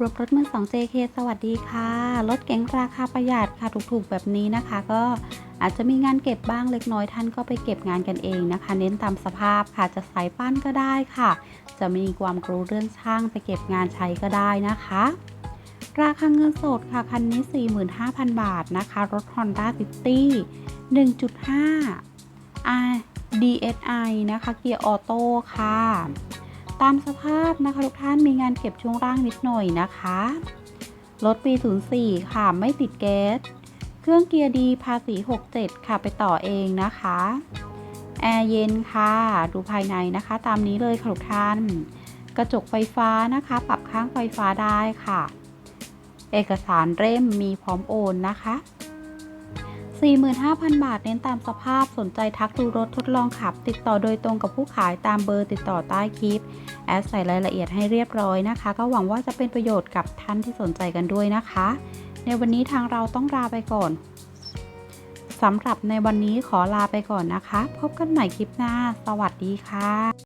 รวมรถมือ2 JK สวัสดีค่ะ รถเก๋งราคาประหยัดค่ะถูกๆแบบนี้นะคะ ก็อาจจะมีงานเก็บบ้างเล็กน้อยท่านก็ไปเก็บงานกันเองนะคะ เน้นตามสภาพค่ะจะสายปั้นก็ได้ค่ะ จะมีความรู้เรื่องช่างไปเก็บงานใช้ก็ได้นะคะ ราคาเงินสดค่ะคันนี้ 45,000 บาทนะคะ รถ Honda City 1.5 R DSi นะคะเกียร์ออโต้ค่ะ ตามสภาพนะคะทุกท่านมีงานเก็บช่วงล่างนิดหน่อยนะคะรถปี 04 ค่ะ ไม่ติดแก๊ส เครื่องเกียร์ดีภาษี 67 ค่ะ ไปต่อเองนะคะ แอร์เย็นค่ะ ดูภายในนะคะ ตามนี้เลยค่ะทุกท่าน กระจกไฟฟ้านะคะ ปรับข้างไฟฟ้าได้ค่ะ เอกสารเล่มมีพร้อมโอนนะคะ 45,000 บาทเน้นตามสภาพสนใจทักดูรถทดลองขับ ติดต่อโดยตรงกับผู้ขายตามเบอร์ติดต่อใต้คลิป แอดใส่รายละเอียดให้เรียบร้อยนะคะ ก็หวังว่าจะเป็นประโยชน์กับท่านที่สนใจกันด้วยนะคะ ในวันนี้ทางเราต้องลาไปก่อนสำหรับในวันนี้ขอลาไปก่อนนะคะ พบกันใหม่คลิปหน้า สวัสดีค่ะ